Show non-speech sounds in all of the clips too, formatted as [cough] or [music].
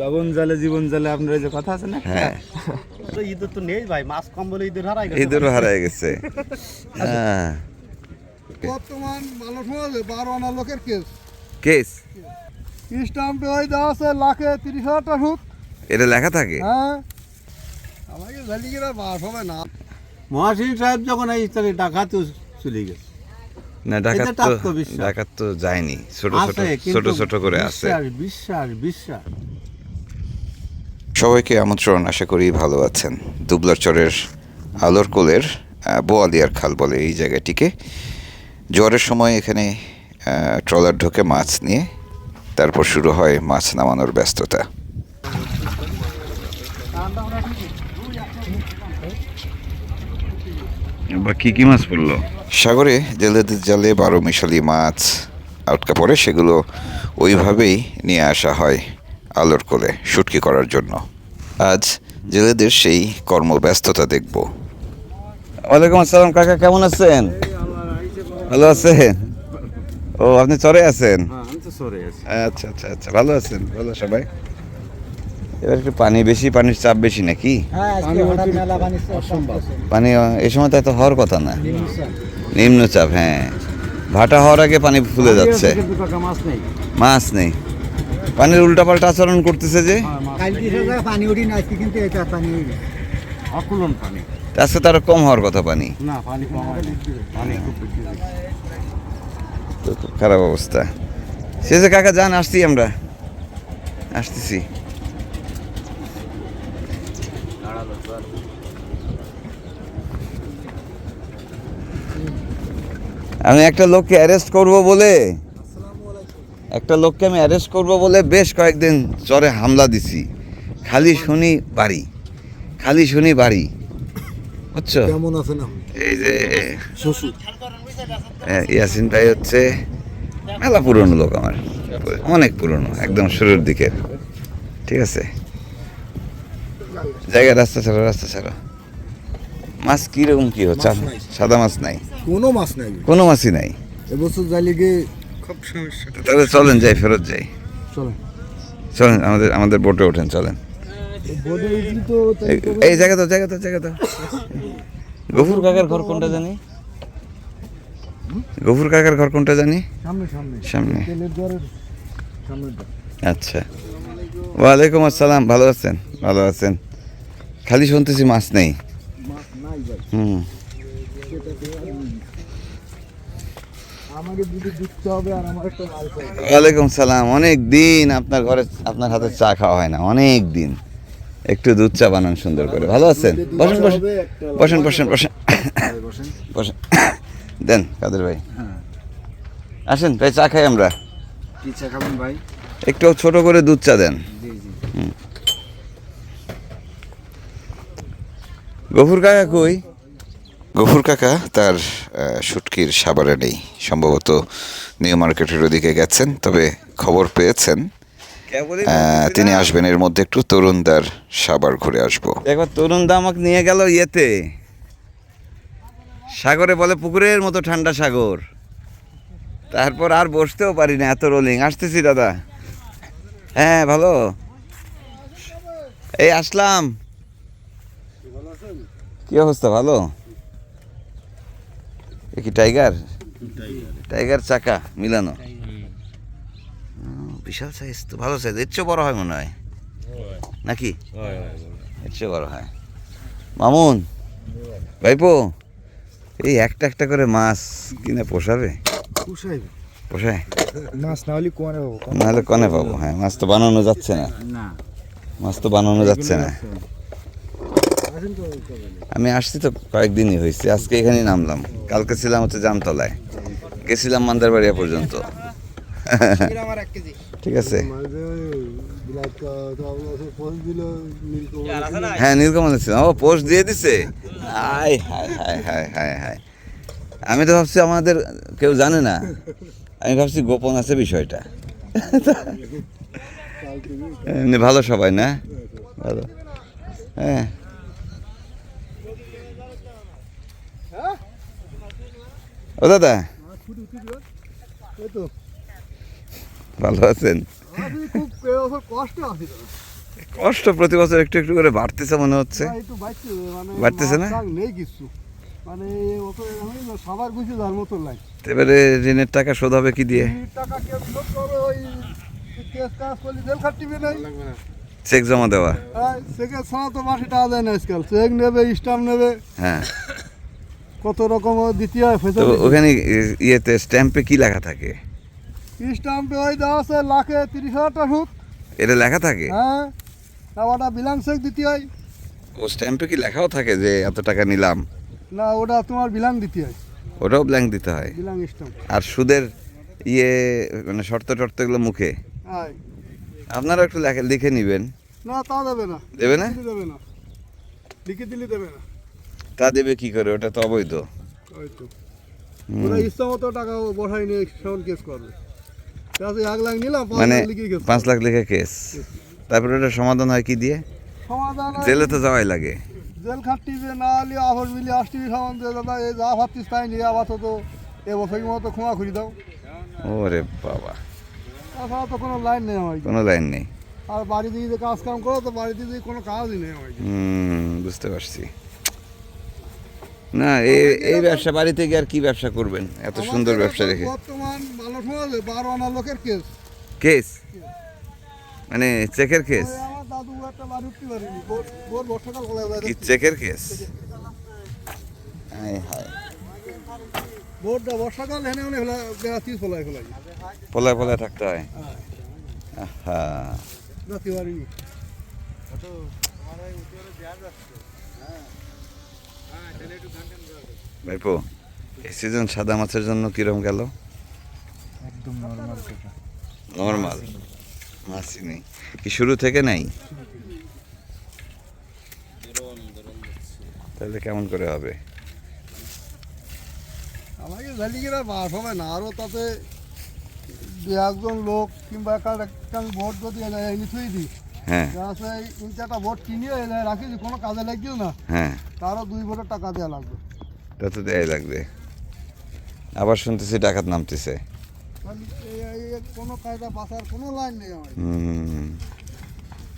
লবণ জলে জীবন জলে আপনার যে কথা আছে না? হ্যাঁ। তো ঈদের তো নেই ভাই মাছ কম বলে ঈদের হারাই গেছে। ইঁদুরও হারায় গেছে। হ্যাঁ। বর্তমান সমাজে বারো আনা লোকের কেস। কেস? স্টাম্পে ওই দেওয়া আছে লাখে তিরিশ হাজার টাকা সুদ। এটা লেখা থাকে? হ্যাঁ। আমাকে বাস হবে না। মহাসিন সাহেব যখন এই ডাকাতে চলে গেছে। না ডাকাত তো ডাকাত তো যায়নি। ছোট ছোট ছোট ছোট করে আছে। বিশ্বাস বিশ্বাস। সবাইকে আমন্ত্রণ আশা করি ভালো আছেন। দুবলার চরের আলোর কোলের বোয়ালিয়ার খাল বলে এই জায়গাটিকে। জোয়ারের সময় এখানে ট্রলার ঢোকে মাছ নিয়ে তারপর শুরু হয় মাছ নামানোর ব্যস্ততা। কি কি মাছ পড়ল? সাগরে জেলেদের জালে বারো মিশালি মাছ আটকা পড়ে সেগুলো ওইভাবেই নিয়ে আসা হয়। আলোর কোলে শুটকি করার জন্য। আজ জেলেদের সেই কর্মব্যস্ততা দেখব। ওয়ালাইকুম আসসালাম কাকা কেমন আছেন? ভালো আছেন? ও আপনি চরে আছেন? হ্যাঁ আমি তো সরে আছি। আচ্ছা আচ্ছা আচ্ছা ভালো আছেন ভালো সবাই। এবার একটু পানি বেশি পানির চাপ বেশি নাকি? পানি আহ, এই সময় তো এত হওয়ার কথা না। নিম্নচাপ হ্যাঁ। ভাটা হওয়ার আগে পানি ফুলে যাচ্ছে। মাছ নেই। পানির উল্টাপাল্টা আচরণ করতেছে যে? পানি উঠি না আজকে কিন্তু এটা পানি অকুলন পানি। আজকে তো কম হওয়ার কথা পানি। না পানি কম পানি খুব খারাপ অবস্থা। শেষে কাকা যান আসছি আমরা। আসতেছি। আমি একটা লোককে অ্যারেস্ট করব বলে একটা লোককে আমি অ্যারেস্ট করব বলে বেশ কয়েকদিন চরে হামলা দিছি। খালি শুনি বাড়ি। খালি শুনি বাড়ি। বুঝছ? কেমন আছে এই যে হ্যাঁ, ইয়াসিন ভাই হচ্ছে মেলা পুরনো লোক আমার। অনেক পুরনো একদম শুরুর দিকের। ঠিক আছে? জায়গা রাস্তা ছাড়া রাস্তা ছাড়া। মাছ কীরকম কি হচ্ছে? সাদা মাছ নাই? কোনো মাছ নাই। কোনো মাছই নাই। এবছর গিয়ে খুব সমস্যা। তাহলে চলেন যাই ফেরত যাই। চলে চলেন আমাদের আমাদের বোটে ওঠেন চলেন। এই- জায়গা তো জায়গা তো জায়গা তো গফুর কাকার ঘর কোনটা জানি? গফুর কাকার ঘর কোনটা জানি? সামনে সামনে। সামনে। তেলের দ্বারের সামনেটা আচ্ছা। ওয়ালাইকুম আসসালাম ভালো আছেন? ভালো আছেন। খালি শুনতেছি মাছ নেই। মাছ হুম সেটাতে আমাকে দুটো দিতে হবে আর আমার একটা মাল চাই ওয়ালাইকুম সালাম। অনেক দিন আপনার ঘরে আপনার হাতে চা খাওয়া হয় না। অনেক দিন। একটু দুধ চা বানান সুন্দর করে। ভালো আছেন? বসেন বসেন। বসেন বসেন বসেন। বসেন। দেন কাদের ভাই। আসেন ভাই চা খাই আমরা। কি চা খাবেন ভাই? একটু ছোট করে দুধ চা দেন। গফুর কাকা কই? গফুর কাকা তার শুটকির সাবারে নেই। সম্ভবত নিউ মার্কেটের ওদিকে গেছেন তবে খবর পেয়েছেন। তিনি আসবেন এর মধ্যে একটু তরুণদার সাবার ঘুরে আসব। একবার তরুণদা আমাকে নিয়ে গেল ইয়েতে। সাগরে বলে পুকুরের মতো ঠান্ডা সাগর। তারপর আর বসতেও পারি না এত রোলিং আসতেছি দাদা। হ্যাঁ ভালো। এই আসলাম। কি অবস্থা ভালো? এ কি টাইগার? টাইগার। চাকা মিলানো। বিশাল সাইজ তো ভালো সাইজ এর চেয়ে বড় হয় মনে হয়। নাকি? এর চেয়ে বড় হয়। মামুন ভাইপো এই একটা একটা করে মাছ কিনে পোষাবে? পোষায়? মাছ না হলে কোয়ারে পাবো? নাহলে কনে পাবো? হ্যাঁ মাছ তো বানানো যাচ্ছে না। না। মাছ তো বানানো যাচ্ছে না। আমি আসছি তো কয়েকদিনই হয়েছে আজকে এখানেই নামলাম। কালকে ছিলাম হচ্ছে জামতলায়। গেছিলাম মান্দারবাড়িয়া পর্যন্ত। ঠিক আছে। হ্যাঁ নীলকমল ছিলাম ও পোস্ট দিয়ে দিছে? Hi hi hi hi hi আমি তো ভাবছি আমাদের কেউ জানে না। আমি ভাবছি গোপন আছে বিষয়টা। এমনি ভালো সবাই না? ভালো। হ্যাঁ। ও দাদা। ভালো আছেন? কষ্ট কষ্ট প্রতি বছর একটু একটু করে বাড়তেছে মনে হচ্ছে। বাড়তেছে না? মানে এবারে ঋণের টাকা শোধ হবে কি দিয়ে? চেক জমা দেওয়া। হ্যাঁ চেকের ছাড়া তো মাসে টাকা দেয় না আজকাল। চেক নেবে স্টাম্প নেবে। হ্যাঁ। কত রকম দিতে হয় তো ওখানে ইয়েতে স্ট্যাম্পে কি লেখা থাকে? স্টাম্পে ওই দেওয়া আছে লাখে তিরিশ হাজার টাকা সুদ। এটা লেখা থাকে? হ্যাঁ ওটা বিলাং চেক দিতে হয়। ও স্ট্যাম্পে কি লেখাও থাকে যে এত টাকা নিলাম? না ওটা তোমার বিলাং দিতে হয়। ওটাও ব্ল্যাঙ্ক দিতে হয়? বিলাং স্টাম্প আর সুদের ইয়ে মানে শর্ত টর্ত এগুলো মুখে? হ্যাঁ। আপনারা একটু লেখা লিখে নেবেন। না তা দেবে না। দেবে না? দেবে না। লিখে দিলে দেবে না। তা দেবে কি করে? ওটা তো অবৈধ। মানে লিখে পাঁচ লাখ লিখে কেস তারপরে ওটা সমাধান হয় কি দিয়ে? সমাধান জেলে তো যাওয়াই লাগে। জেল খাটতিবে না হলে আবার মিলি আসতিবি সামান দিয়ে দাদা এই যা ভাবতিস তাই নিয়ে আবার তো এবছর মতো ক্ষমা করে দাও। ওরে বাবা। তাছাড়া তো কোনো লাইন নেই আমার কোনো লাইন নেই। আর বাড়িতে যদি কাজ কাম করো তো বাড়িতে যদি কোনো কাজই নেই আমার হুম বুঝতে পারছি। না এই এই ব্যবসা বাড়িতে গিয়ে আর কি ব্যবসা করবেন? এত সুন্দর ব্যবসা রেখে বর্তমান ভালো সমাজে বারো আনা লোকের কেস। কেস? মানে চেকের কেস? কি চেকের কেস? হায় হায়। বর্ষাকাল হেনে হেনে ফেলা বেড়াতি ফেলাই ফেলাই। পলায় পলায় থাকতে হয়। হ্যাঁ। ভাইপো এই সিজন সাদা মাছের জন্য কিরম গেল? একদম নর্মাল নর্মাল মাছই নেই। কি শুরু থেকে নাই? তাহলে কেমন করে হবে? আমাকে জালিগিরা বাস হবে না। আরও তাতে দু একজন লোক কিংবা একটা একটা ভোট যদি এনে থুই দিই। হ্যাঁ। ভোট কিনিয়ে রাখি কোনো কাজে না হ্যাঁ। তারও দুই ভোটের টাকা দেওয়া লাগবে। তা তো দেয়াই লাগবে। আবার শুনতেছি ডাকাত নামতেছে। এই কোনো কায়দা বাঁচার কোনো লাইন নেই আমার।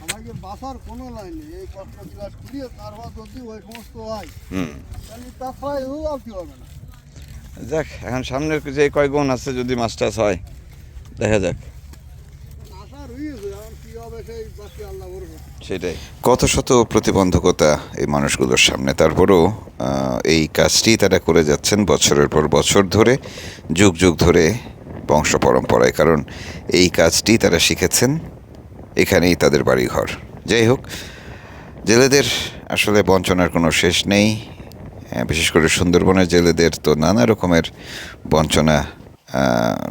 আমাকে বাঁচার কোনো লাইন নেই? এই কষ্ট বিলাস করিয়ে তারপর যদি ওই সমস্ত হয়। হুম। তাহলে তাছাড়া আর কি হবে না? যাক এখন সামনের যে কয় গুণ আছে যদি মাছ টাছ হয় দেখা যাক আশা রয়েছে এখন কি হবে সেই বাকি আল্লাহ বলবে সেটাই। কত শত প্রতিবন্ধকতা এই মানুষগুলোর সামনে। তারপরেও এই কাজটি তারা করে যাচ্ছেন বছরের পর বছর ধরে, যুগ যুগ ধরে বংশ পরম্পরায়। কারণ এই কাজটি তারা শিখেছেন, এখানেই তাদের বাড়িঘর। যাই হোক, জেলেদের আসলে বঞ্চনার কোনো শেষ নেই। বিশেষ করে সুন্দরবনের জেলেদের তো নানা রকমের বঞ্চনা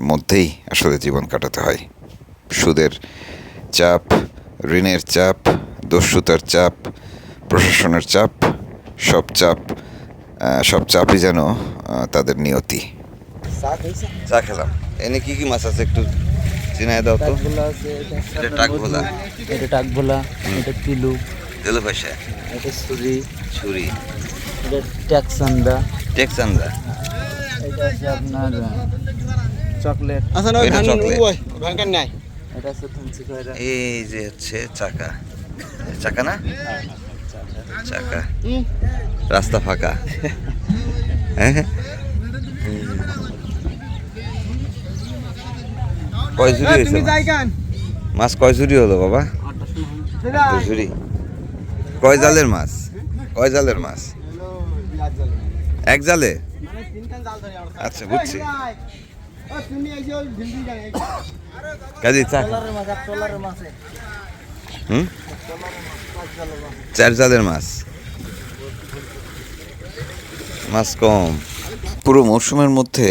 মধ্যেই আসলে জীবন কাটাতে হয়। সুদের চাপ ঋণের চাপ দস্যুতার চাপ প্রশাসনের চাপ সব চাপ সব চাপই যেন তাদের নিয়তি। চা খেলাম। এনে কি কি মাছ আছে একটু চিনায় দাও তো? এটা টাকভোলা। এটা টাকভোলা এটা কিলু তেলো পয়সা এটা সুরি ছুরি। এটা ট্যাক্সান্দা টেক্সান্দা। এটা আছে আপনার চকলেট। এটা আছে থনসি খয়রা এই যে হচ্ছে চাকা। চাকা না? চাকা। রাস্তা ফাঁকা। হ্যাঁ কয় ঝুড়ি হয়েছে মাছ? মাছ কয় ঝুড়ি হলো বাবা? আটটা ঝুড়ি। কয় জালের মাছ? কয় জালের মাছ? এক জালে? আচ্ছা বুঝছি। কাজী হুম? চার জালের মাছ। মাছ কম। পুরো মরশুমের মধ্যে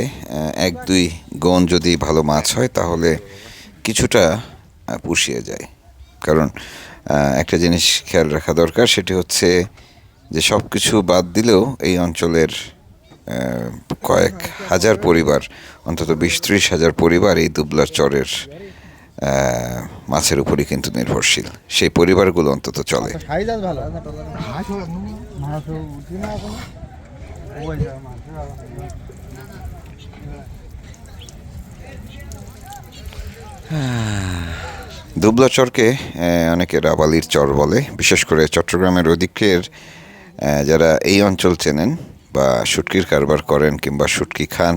এক দুই গন যদি ভালো মাছ হয় তাহলে কিছুটা পুষিয়ে যায়। কারণ একটা জিনিস খেয়াল রাখা দরকার সেটি হচ্ছে যে সব কিছু বাদ দিলেও এই অঞ্চলের কয়েক হাজার পরিবার অন্তত বিশ ত্রিশ হাজার পরিবার এই দুবলার চরের মাছের উপরই কিন্তু নির্ভরশীল। সেই পরিবারগুলো অন্তত চলে। মাছ দুবলা চরকে অনেকে রাবালির চর বলে। বিশেষ করে চট্টগ্রামের ওদিকের যারা এই অঞ্চল চেনেন বা শুটকির কারবার করেন কিংবা শুটকি খান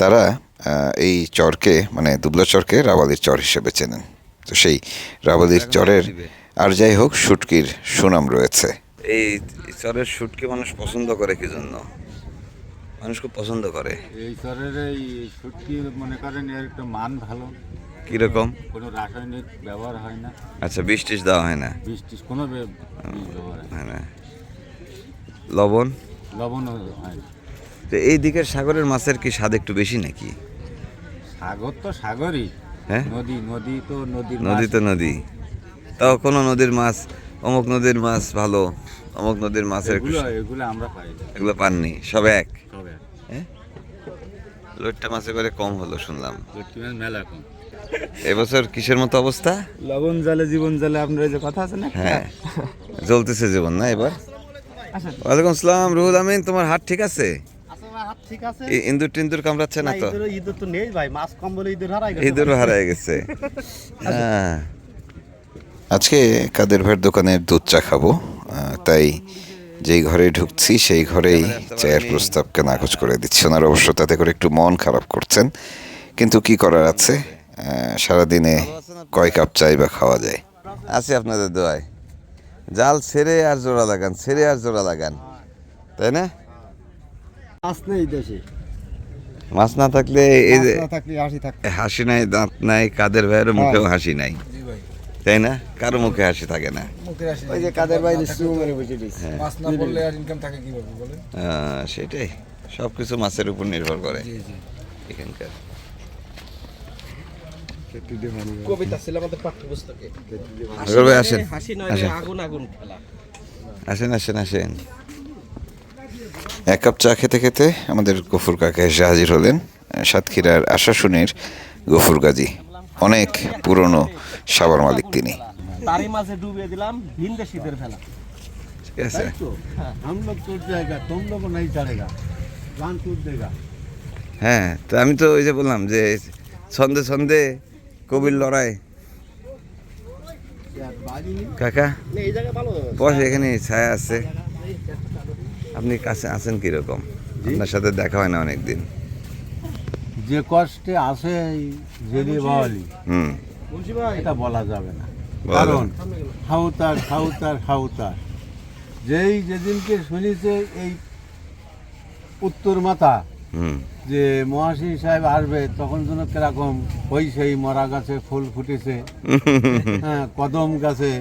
তারা এই চরকে মানে দুবলা চরকে রাবালির চর হিসেবে চেনেন। তো সেই রাবালির চরের আর যাই হোক শুটকির সুনাম রয়েছে। এই চরের শুটকি মানুষ পছন্দ করে কি জন্য? মানুষ খুব পছন্দ করে। এই চরের এই শুটকি মনে করেন এর একটা মান ভালো। কীরকম কোনো রাসায়নিক ব্যবহার হয় না। আচ্ছা বিষ টিস দেওয়া হয় না। বিষ টিষ কোনো ব্যবহার হয় না। না। লবণ লবণও হয়। তো এই দিকের সাগরের মাছের কি স্বাদ একটু বেশি নাকি? সাগর তো সাগরই। হ্যাঁ? নদী নদী তো নদীর নদী তো নদী। তাও কোনো নদীর মাছ অমুক নদীর মাছ ভালো অমুক নদীর মাছের এগুলো এগুলো আমরা পাই না। এগুলো পাননি সব এক? তবে লোটটা মাছে করে কম হলো শুনলাম। মেলা কম। এবছর কিসের মতো অবস্থা? লবণ জলে জীবন জলে আপনার যে কথা আছে না? হ্যাঁ। জ্বলতেছে জীবন না এবার? ওয়ালাইকুম আসসালাম রুহুল আমিন তোমার হাত ঠিক আছে? ঠিক আছে। ইন্দুর টিন্দুর কামড়াচ্ছে না তো? ইঁদুর ইঁদুর তো নেই ভাই মাছ কম বলে ইঁদুর হারাই গেছে। ইঁদুরও হারায় গেছে। [laughs] হ্যাঁ। আজকে কাদের ভাইয়ের দোকানের দুধ চা খাব? আহ, তাই যেই ঘরে ঢুকছি সেই ঘরেই চায়ের প্রস্তাবকে নাকচ করে দিচ্ছে। ওনারা অবশ্য তাতে করে একটু মন খারাপ করছেন। কিন্তু কি করার আছে? আহ, সারাদিনে কয় কাপ চাই বা খাওয়া যায়? আছে আপনাদের দোয়ায়। জাল ছেড়ে আর জোড়া লাগান ছেড়ে আর জোড়া লাগান। তাই না? মাছ নেই দেশে। মাছ না থাকলে এই যে হাসি নাই দাঁত নাই কাদের ভাইয়ের মুখেও হাসি নাই। তাই না? কারও মুখে হাসি থাকে না। ওই যে কাদের ভাই মাছ না পড়লে আর ইনকাম থাকে কীভাবে বলেন? সেটাই। সব কিছু মাছের উপর নির্ভর করে। এখানকার। আসেন আসেন। আসেন এক কাপ চা খেতে খেতে আমাদের গফুর কাকা এসে হাজির হলেন সাতক্ষীরার আশাশুনের গফুর গাজী অনেক পুরনো সাবার মালিক তিনি। হ্যাঁ তো আমি তো ওই যে বললাম যে ছন্দে ছন্দে কবির লড়াই। কাকা বস এখানে ছায়া আছে। আপনি কাছে আছেন কীরকম? আপনার সাথে দেখা হয় না অনেকদিন। যে কষ্টে আসে এই জেলি বাওয়ালি হুম। এটা বলা যাবে না। কারণ হাউতার হাউতার হাউতার যেই যেদিনকে শুনেছে এই উত্তর মাথা যে মহাসিন সাহেব আসবে তখন যেন কীরকম ওই সেই মরা গাছে ফুল ফুটেছে হ্যাঁ কদম গাছে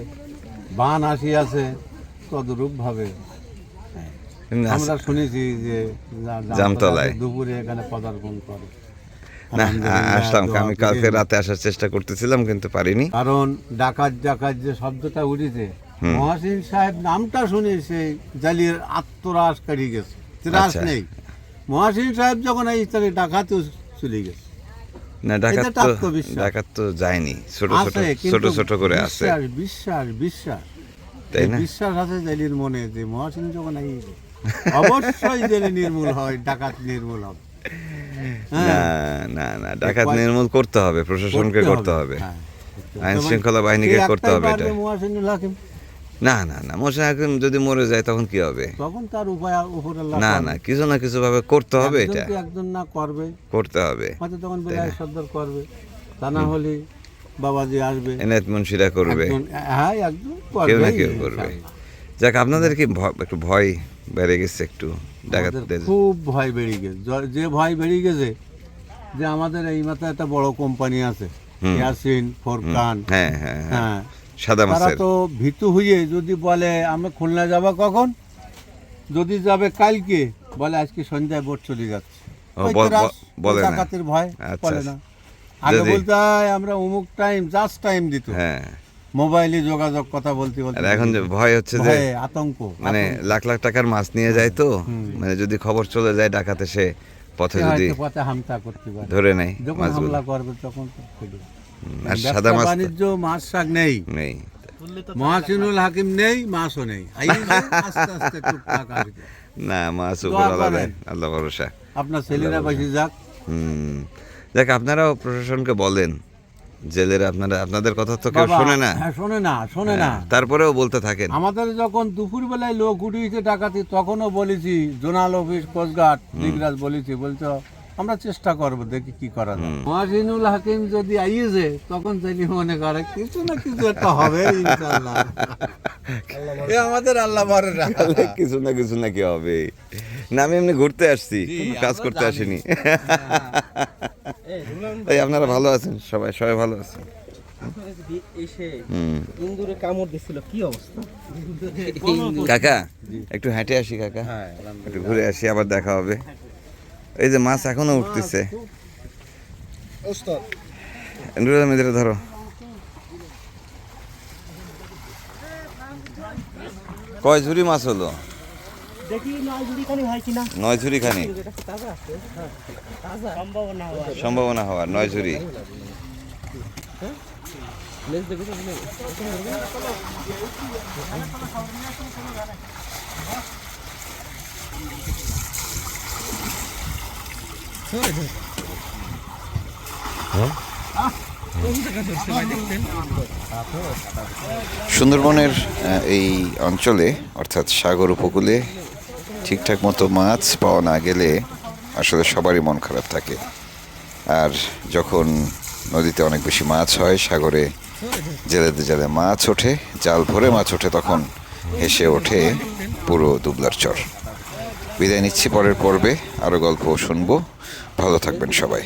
বান আসি আছে তদরূপ ভাবে আমরা শুনেছি যে জামতলায়। দুপুরে এখানে পদার্পণ করে না আসলাম আমি কালকে রাতে আসার চেষ্টা করতেছিলাম কিন্তু পারিনি কারণ ডাকাত ডাকাত যে শব্দটা উঠেছে। মহাসিন সাহেব নামটা শুনে সে জালির আত্মরাস কাটিয়ে গেছে ত্রাস আচ্ছা। নেই মহাসিন সাহেব যখন এই তাহলে ডাকাতেও চলে গেছে। না ডাকাত তো ডাকাত তো যায়নি। ছোট ছোট ছোট ছোট করে আছে। বিশ্বাস বিশ্বাস তাই না? বিশ্বাস আছে জেলির মনে যে মহাসিন যখন এই অবশ্যই জেলে নির্মূল হয় ডাকাত নির্মূল হবে। না হ্যাঁ, না না ডাকাত নির্মূল করতে হবে প্রশাসনকে করতে হবে। হ্যাঁ। আইন শৃঙ্খলা বাহিনীকে করতে হবে পারবে এটা। না না না মোশান হাকিম যদি মরে যায় তখন কি হবে? তখন তার উপায় উপর না না কিছু না কিছু ভাবে করতে হবে এটা। একজন না করবে। করতে হবে। হয়তো তখন বেলায় সর্দার করবে। তা না হলে বাবাজি আসবে। এনায়েত মুন্সিরা করবে। হ্যাঁ একজন কেউ না কেউ করবে। যাক আপনাদের কি একটু ভয় বেড়ে গেছে একটু? ডাকাতদের খুব ভয় বেড়ে গেছে। যে ভয় বেড়ে গেছে যে আমাদের এই মাথায় একটা বড় কোম্পানি আছে। ইয়াসিন ফোরকান। হ্যাঁ হ্যাঁ। হ্যাঁ সাদা তারা মাছের। তো ভীতু হয়ে যদি বলে আমরা খুলনা যাব কখন? যদি যাবে কালকে বলে আজকে সন্ধ্যায় বোট চলে যাচ্ছে। বল- বল- বলে না। ডাকাতের ভয় আচ্ছা, বলে আচ্ছা। না। আগে বলতে হয় আমরা অমুক টাইম জাস্ট টাইম দিত। হ্যাঁ। মোবাইলে যোগাযোগ কথা বলতে বলতে এখন যে ভয় হচ্ছে যে আতঙ্ক মানে লাখ লাখ টাকার মাছ নিয়ে যায় তো মানে যদি খবর চলে যায় ডাকাতে সে পথে যদি পথে হামলা করতে পারে। ধরে নেয় যখন হামলা করবে তখন আর সাদা মাছ বাণিজ্য মাছ শাক নেই। নেই। মহাসিনুল হাকিম নেই মাছও নেই। না মাছ উপর আল্লাহ ভরসা। আপনার ছেলেরা যাক। হুম। দেখ আপনারাও প্রশাসনকে বলেন। জেলের আপনারা আপনাদের কথা তো কেউ বাবা, শোনে না। হ্যাঁ শোনে না শোনে না। হ্যাঁ, তারপরেও বলতে থাকেন। আমাদের যখন দুপুর বেলায় লোক উঠিয়েছে ডাকাতি তখনও বলেছি জোনাল অফিস কোস্টগার্ড দিগরাজ বলেছি বলছো আমরা চেষ্টা করব দেখি কি করা যায়। হাকিম যদি আইয়েছে তখন তিনি মনে করে কিছু না কিছু একটা হবে ইনশাআল্লাহ। [laughs] এ আমাদের আল্লাহ ভরে তাহলে কিছু না কিছু নাকি হবে না আমি এমনি ঘুরতে আসছি কাজ করতে। আসিনি। [laughs] এই আপনারা ভালো আছেন? সবাই সবাই ভালো আছেন এসে হুম। ইন্দুরে কামড় দিছিল কি অবস্থা? কাকা একটু হেঁটে আসি কাকা। একটু ঘুরে আসি আবার দেখা হবে। এই যে মাছ এখনও উঠতেছে। ধরো। কয় ঝুড়ি মাছ হলো? নয় ঝুড়ি খানি সম্ভাবনা হওয়ার নয় ঝুড়ি। সুন্দরবনের এই অঞ্চলে, অর্থাৎ সাগর উপকূলে, ঠিকঠাক মতো মাছ পাওয়া না গেলে আসলে সবারই মন খারাপ থাকে। আর যখন নদীতে অনেক বেশি মাছ হয়, সাগরে জেলেতে জেলে মাছ ওঠে, জাল ভরে মাছ ওঠে, তখন হেসে ওঠে পুরো দুবলার চর। বিদায় নিচ্ছি পরের পর্বে আরও গল্প শুনব। ভালো থাকবেন সবাই।